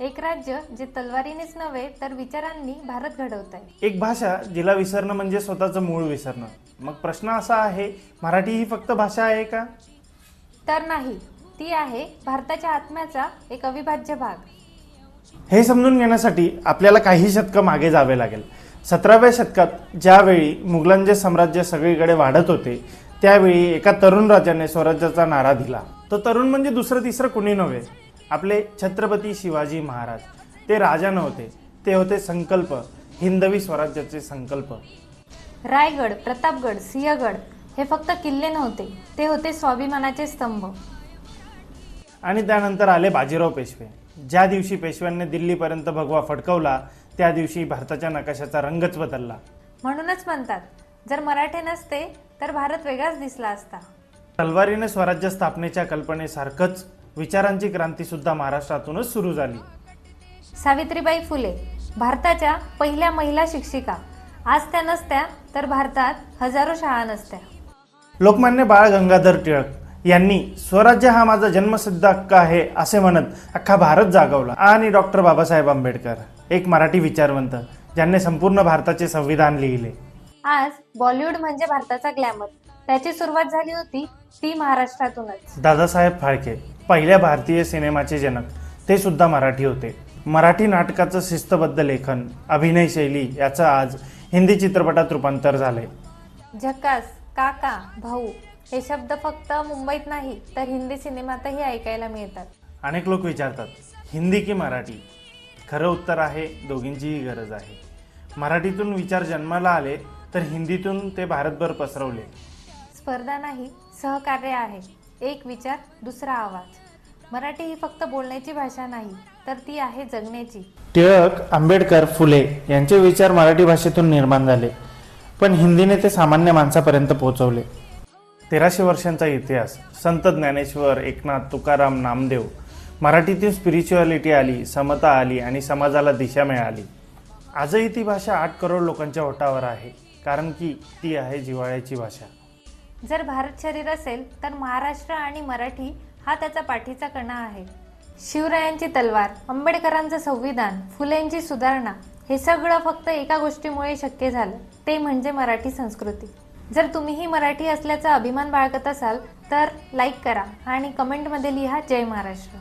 एक राज्य जे तलवारीनेच नव्हे तर विचारांनी भारत घडवत आहे एक भाषा जिला विसरणं म्हणजे स्वतःचं मूळ विसरणं. मग प्रश्न असा आहे मराठी ही फक्त भाषा आहे का? तर नाही ती आहे भारताच्या आत्म्याचा एक अविभाज्य भाग. हे समजून घेण्यासाठी आपल्याला काही शतकं मागे जावे लागेल. सतराव्या शतकात ज्यावेळी मुघलांचे साम्राज्य सगळीकडे वाढत होते त्यावेळी एका तरुण राजाने स्वराज्याचा नारा दिला. तो तरुण म्हणजे दुसरं तिसरं कुणी नव्हे. आपले छत्रपती शिवाजी महाराज. ते राजा नव्हते ते होते संकल्प हिंदवी स्वराज्याचे संकल्प. रायगड प्रतापगड सिंहगड हे फक्त किल्ले नव्हते ते होते स्वाभिमानाचे स्तंभ. आणि त्यानंतर आले बाजीराव पेशवे. ज्या दिवशी पेशव्यांनी दिल्लीपर्यंत भगवा फडकवला त्या दिवशी भारताच्या नकाशाचा रंगच बदलला. म्हणूनच म्हणतात जर मराठे नसते तर भारत वेगळाच दिसला असता. तलवारीने स्वराज्य स्थापनेच्या कल्पनेसारखंच विचारांची क्रांती सुद्धा महाराष्ट्रातूनच सुरू झाली. सावित्रीबाई फुले भारताच्या पहिल्या महिला शिक्षिका. आज त्या नसत्या तर भारतात हजारो शाळा नसत्या. लोकमान्य बाळ गंगाधर टिळक यांनी स्वराज्य हा माझा जन्मसिद्ध हक्क आहे असे म्हणत अख्खा भारत जागवला. आणि डॉक्टर बाबासाहेब आंबेडकर एक मराठी विचारवंत ज्यांनी संपूर्ण भारताचे संविधान लिहिले. आज बॉलिवूड म्हणजे भारताचा ग्लॅमर. त्याची सुरुवात झाली होती ती महाराष्ट्रातूनच. दादासाहेब फाळके पहिल्या भारतीय सिनेमाचे जनक ते सुद्धा मराठी होते. मराठी नाटकाचं शिस्तबद्ध लेखन अभिनय शैली याचं आज हिंदी चित्रपटात रूपांतर झालंय. झकास काका भाऊ हे शब्द फक्त मुंबईत नाही तर हिंदी सिनेमातही ऐकायला मिळतात. अनेक लोक विचारतात हिंदी की मराठी? खरं उत्तर आहे दोघींचीही गरज आहे. मराठीतून विचार जन्माला आले तर हिंदीतून ते भारतभर पसरवले. स्पर्धा नाही सहकार्य आहे. एक विचार दुसरा आवाज. मराठी ही फक्त बोलण्याची भाषा नाही तर ती आहे जगण्याची. टिळक आंबेडकर फुले यांचे विचार मराठी भाषेतून निर्माण झाले पण हिंदीने ते सामान्य माणसापर्यंत पोहोचवले. तेराशे वर्षांचा इतिहास संत ज्ञानेश्वर एकनाथ तुकाराम नामदेव मराठीतून स्पिरिच्युअलिटी आली समता आली आणि समाजाला दिशा मिळाली. आजही ती भाषा आठ करोड लोकांच्या ओठावर आहे कारण की ती आहे जिव्हाळ्याची भाषा. जर भारत शरीर असेल तर महाराष्ट्र आणि मराठी हा त्याचा पाठीचा कणा आहे. शिवरायांची तलवार आंबेडकरांचं संविधान फुलेंची सुधारणा हे सगळं फक्त एका गोष्टीमुळे शक्य झालं ते म्हणजे मराठी संस्कृती. जर तुम्हीही मराठी असल्याचा अभिमान बाळगत असाल तर लाईक करा आणि कमेंटमध्ये लिहा जय महाराष्ट्र.